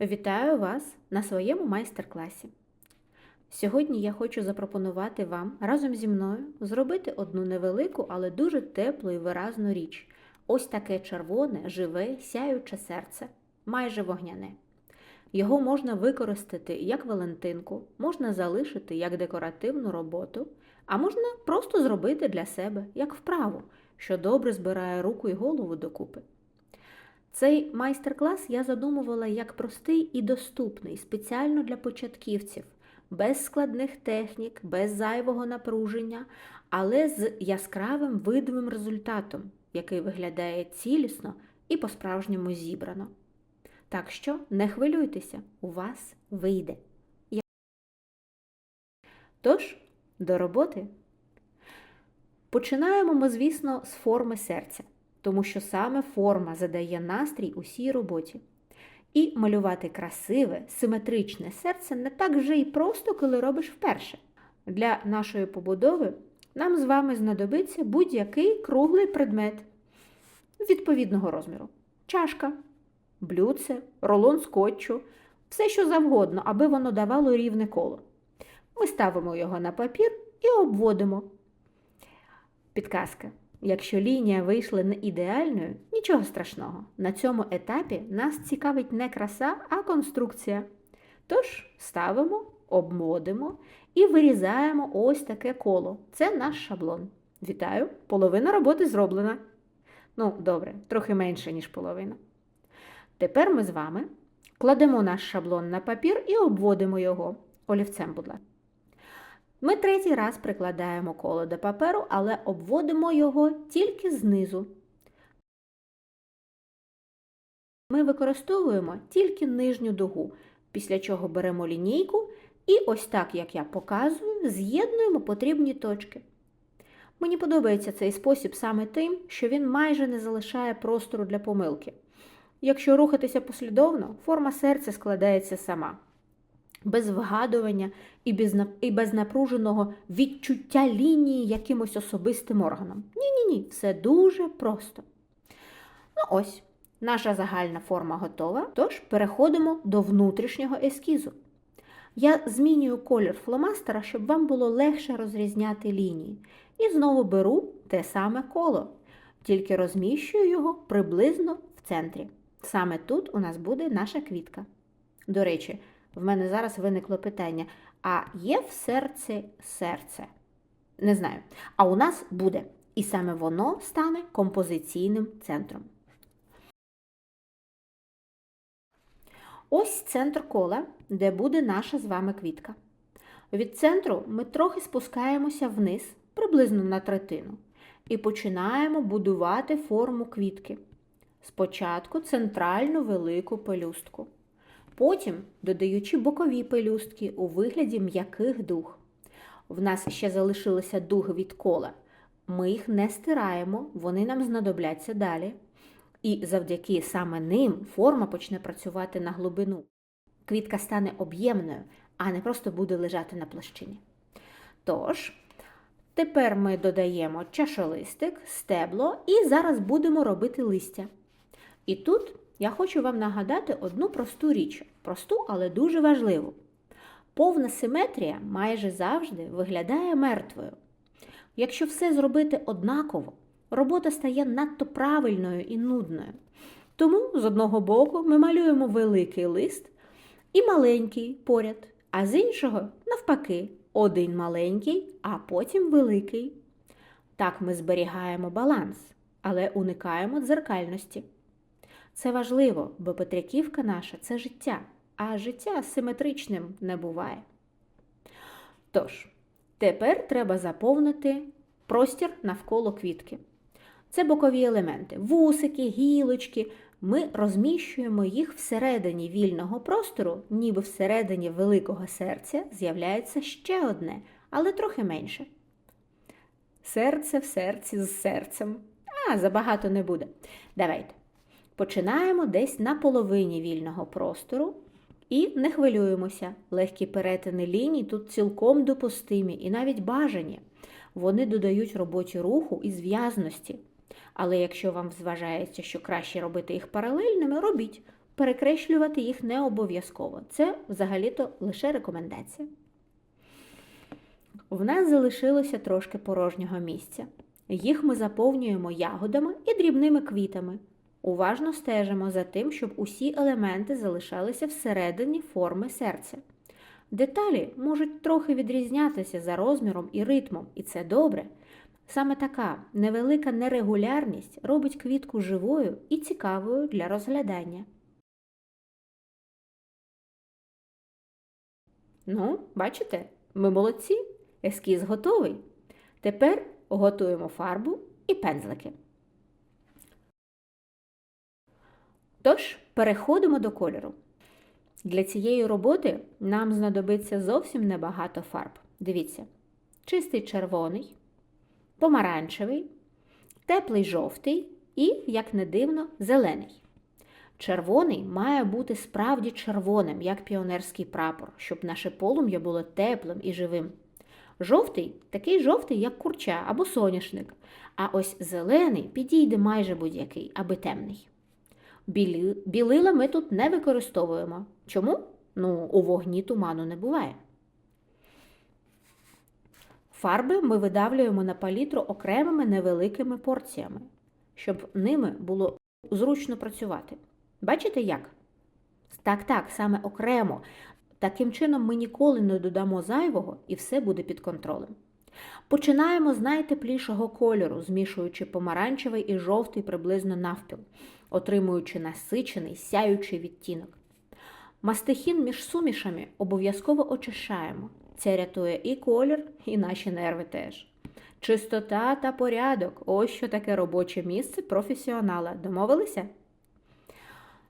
Вітаю вас на своєму майстер-класі. Сьогодні я хочу запропонувати вам разом зі мною зробити одну невелику, але дуже теплу і виразну річ. Ось таке червоне, живе, сяюче серце, майже вогняне. Його можна використати як валентинку, можна залишити як декоративну роботу, а можна просто зробити для себе як вправу, що добре збирає руку і голову докупи. Цей майстер-клас я задумувала як простий і доступний, спеціально для початківців, без складних технік, без зайвого напруження, але з яскравим видовим результатом, який виглядає цілісно і по-справжньому зібрано. Так що не хвилюйтеся, у вас вийде. Тож, до роботи. Починаємо ми, звісно, з форми серця, тому що саме форма задає настрій усій роботі. І малювати красиве, симетричне серце не так вже й просто, коли робиш вперше. Для нашої побудови нам з вами знадобиться будь-який круглий предмет відповідного розміру: чашка, блюдце, рулон скотчу, все що завгодно, аби воно давало рівне коло. Ми ставимо його на папір і обводимо. Підказка. Якщо лінія вийшла не ідеальною, нічого страшного. На цьому етапі нас цікавить не краса, а конструкція. Тож ставимо, обводимо і вирізаємо ось таке коло. Це наш шаблон. Вітаю! Половина роботи зроблена. Ну, добре, трохи менше, ніж половина. Тепер ми з вами кладемо наш шаблон на папір і обводимо його олівцем, будь ласка. Ми третій раз прикладаємо коло до паперу, але обводимо його тільки знизу. Ми використовуємо тільки нижню дугу, після чого беремо лінійку і ось так, як я показую, з'єднуємо потрібні точки. Мені подобається цей спосіб саме тим, що він майже не залишає простору для помилки. Якщо рухатися послідовно, форма серця складається сама без вгадування і без, і без напруженого відчуття лінії якимось особистим органом. Ні-ні ні, все дуже просто. Ну ось, наша загальна форма готова, тож переходимо до внутрішнього ескізу. Я змінюю колір фломастера, щоб вам було легше розрізняти лінії. І знову беру те саме коло, тільки розміщую його приблизно в центрі. Саме тут у нас буде наша квітка. До речі, в мене зараз виникло питання: а є в серці серце? Не знаю. А у нас буде. І саме воно стане композиційним центром. Ось центр кола, де буде наша з вами квітка. Від центру ми трохи спускаємося вниз, приблизно на третину, і починаємо будувати форму квітки. Спочатку центральну велику пелюстку. Потім додаючи бокові пелюстки у вигляді м'яких дуг. В нас ще залишилися дуги від кола. Ми їх не стираємо, вони нам знадобляться далі. І завдяки саме ним форма почне працювати на глибину. Квітка стане об'ємною, а не просто буде лежати на площині. Тож, тепер ми додаємо чашолистик, стебло і зараз будемо робити листя. І тут я хочу вам нагадати одну просту річ, просту, але дуже важливу. Повна симетрія майже завжди виглядає мертвою. Якщо все зробити однаково, робота стає надто правильною і нудною. Тому з одного боку ми малюємо великий лист і маленький поряд, а з іншого, навпаки, один маленький, а потім великий. Так ми зберігаємо баланс, але уникаємо дзеркальності. Це важливо, бо Петряківка наша це життя, а життя симетричним не буває. Тож, тепер треба заповнити простір навколо квітки. Це бокові елементи, вусики, гілочки. Ми розміщуємо їх всередині вільного простору, ніби всередині великого серця з'являється ще одне, але трохи менше. Серце в серці з серцем. А, забагато не буде. Давайте. Починаємо десь на половині вільного простору і не хвилюємося. Легкі перетини ліній тут цілком допустимі і навіть бажані. Вони додають роботі руху і зв'язності. Але якщо вам зважається, що краще робити їх паралельними, робіть. Перекреслювати їх не обов'язково. Це взагалі-то лише рекомендація. В нас залишилося трошки порожнього місця. Їх ми заповнюємо ягодами і дрібними квітами. Уважно стежимо за тим, щоб усі елементи залишалися всередині форми серця. Деталі можуть трохи відрізнятися за розміром і ритмом, і це добре. Саме така невелика нерегулярність робить квітку живою і цікавою для розглядання. Ну, бачите, ми молодці, ескіз готовий. Тепер готуємо фарбу і пензлики. Тож, переходимо до кольору. Для цієї роботи нам знадобиться зовсім небагато фарб. Дивіться, чистий червоний, помаранчевий, теплий жовтий і, як не дивно, зелений. Червоний має бути справді червоним, як піонерський прапор, щоб наше полум'я було теплим і живим. Жовтий такий жовтий, як курча або соняшник, а ось зелений підійде майже будь-який, аби темний. Білі... Білила ми тут не використовуємо. Чому? Ну, у вогні туману не буває. Фарби ми видавлюємо на палітру окремими невеликими порціями, щоб ними було зручно працювати. Бачите як? Так, так, саме окремо. Таким чином ми ніколи не додамо зайвого і все буде під контролем. Починаємо з найтеплішого кольору, змішуючи помаранчевий і жовтий приблизно навпіл, отримуючи насичений сяючий відтінок. Мастихін між сумішами обов'язково очищаємо. Це рятує і колір, і наші нерви теж. Чистота та порядок ось що таке робоче місце професіонала. Домовилися?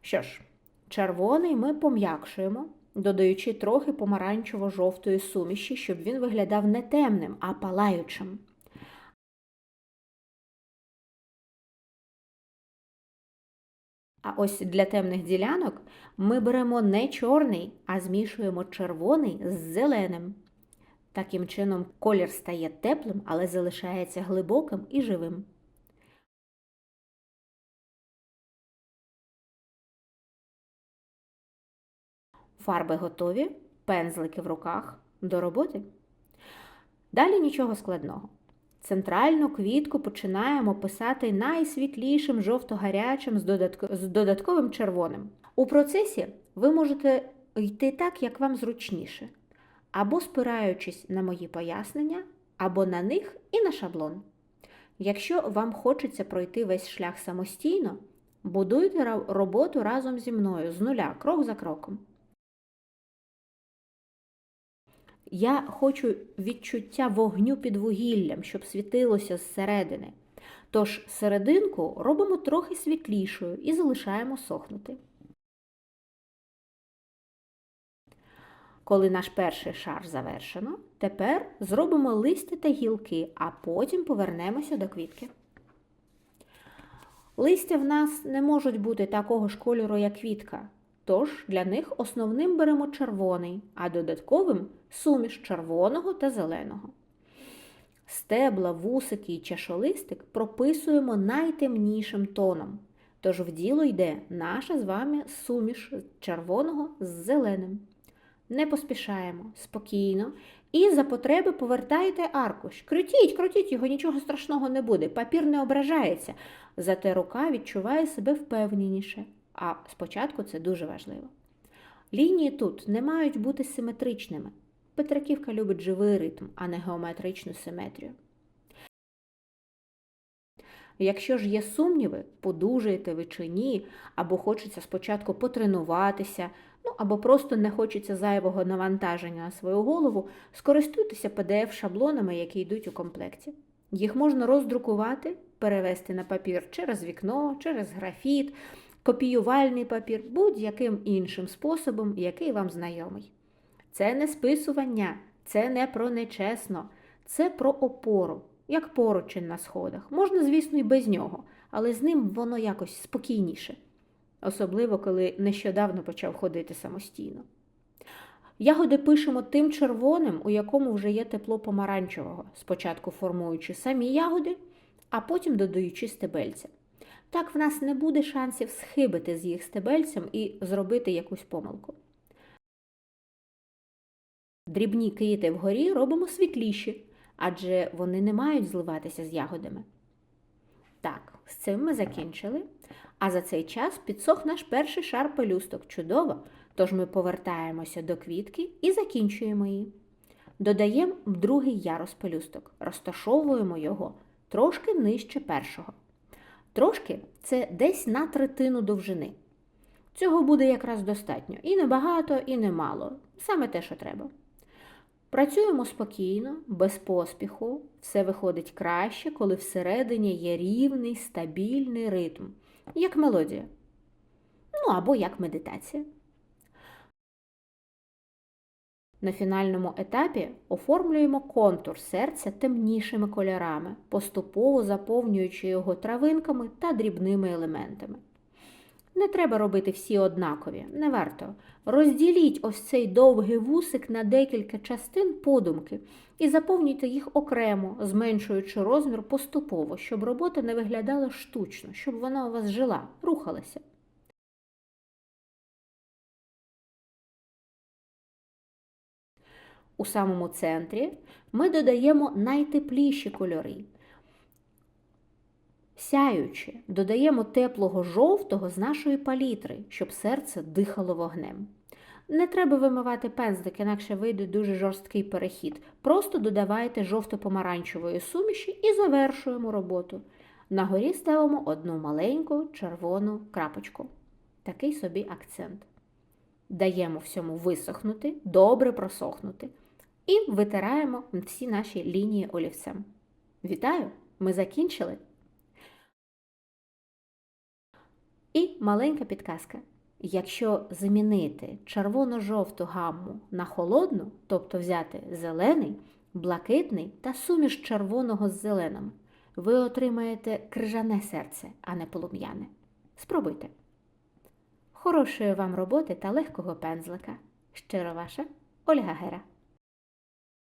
Що ж, червоний ми пом'якшуємо, додаючи трохи помаранчево-жовтої суміші, щоб він виглядав не темним, а палаючим. А ось для темних ділянок ми беремо не чорний, а змішуємо червоний з зеленим. Таким чином колір стає теплим, але залишається глибоким і живим. Фарби готові, пензлики в руках до роботи. Далі нічого складного. Центральну квітку починаємо писати найсвітлішим жовто-гарячим з, додатко... з додатковим червоним. У процесі ви можете йти так, як вам зручніше, або спираючись на мої пояснення, або на них і на шаблон. Якщо вам хочеться пройти весь шлях самостійно, будуйте роботу разом зі мною з нуля, крок за кроком. Я хочу відчуття вогню під вугіллям, щоб світилося зсередини. Тож серединку робимо трохи світлішою і залишаємо сохнути. Коли наш перший шар завершено, тепер зробимо листя та гілки, а потім повернемося до квітки. Листя в нас не можуть бути такого ж кольору, як квітка. Тож для них основним беремо червоний, а додатковим суміш червоного та зеленого. Стебла, вусики і чашолистик прописуємо найтемнішим тоном. Тож в діло йде наша з вами суміш червоного з зеленим. Не поспішаємо спокійно і за потреби повертайте аркуш. Крутіть, крутіть його, нічого страшного не буде. Папір не ображається, зате рука відчуває себе впевненіше. А спочатку це дуже важливо. Лінії тут не мають бути симетричними. Петраківка любить живий ритм, а не геометричну симетрію. Якщо ж є сумніви, подужаєте ви чи ні, або хочеться спочатку потренуватися, ну або просто не хочеться зайвого навантаження на свою голову, скористуйтеся PDF-шаблонами, які йдуть у комплекті. Їх можна роздрукувати, перевести на папір через вікно, через графіт копіювальний папір, будь-яким іншим способом, який вам знайомий. Це не списування, це не про нечесно, це про опору, як поручень на сходах. Можна, звісно, і без нього, але з ним воно якось спокійніше, особливо коли нещодавно почав ходити самостійно. Ягоди пишемо тим червоним, у якому вже є тепло помаранчевого, спочатку формуючи самі ягоди, а потім додаючи стебельця. Так в нас не буде шансів схибити з їх стебельцем і зробити якусь помилку. Дрібні квіти вгорі робимо світліші, адже вони не мають зливатися з ягодами. Так, з цим ми закінчили. А за цей час підсох наш перший шар пелюсток. Чудово! Тож ми повертаємося до квітки і закінчуємо її. Додаємо другий ярус пелюсток, розташовуємо його трошки нижче першого. Трошки це десь на третину довжини. Цього буде якраз достатньо. І не багато, і не мало. Саме те, що треба. Працюємо спокійно, без поспіху. Все виходить краще, коли всередині є рівний, стабільний ритм, як мелодія. Ну або як медитація. На фінальному етапі оформлюємо контур серця темнішими кольорами, поступово заповнюючи його травинками та дрібними елементами. Не треба робити всі однакові, не варто. Розділіть ось цей довгий вусик на декілька частин подумки і заповнюйте їх окремо, зменшуючи розмір поступово, щоб робота не виглядала штучно, щоб вона у вас жила, рухалася. У самому центрі ми додаємо найтепліші кольори. Сяючи, додаємо теплого жовтого з нашої палітри, щоб серце дихало вогнем. Не треба вимивати пензлик, інакше вийде дуже жорсткий перехід. Просто додавайте жовто-помаранчевої суміші і завершуємо роботу. На горі ставимо одну маленьку червону крапочку. Такий собі акцент. Даємо всьому висохнути, добре просохнути. І витираємо всі наші лінії олівцем. Вітаю! Ми закінчили! І маленька підказка. Якщо замінити червоно-жовту гамму на холодну, тобто взяти зелений, блакитний та суміш червоного з зеленим, ви отримаєте крижане серце, а не полум'яне. Спробуйте. Хорошої вам роботи та легкого пензлика. Щиро ваша Ольга Гера.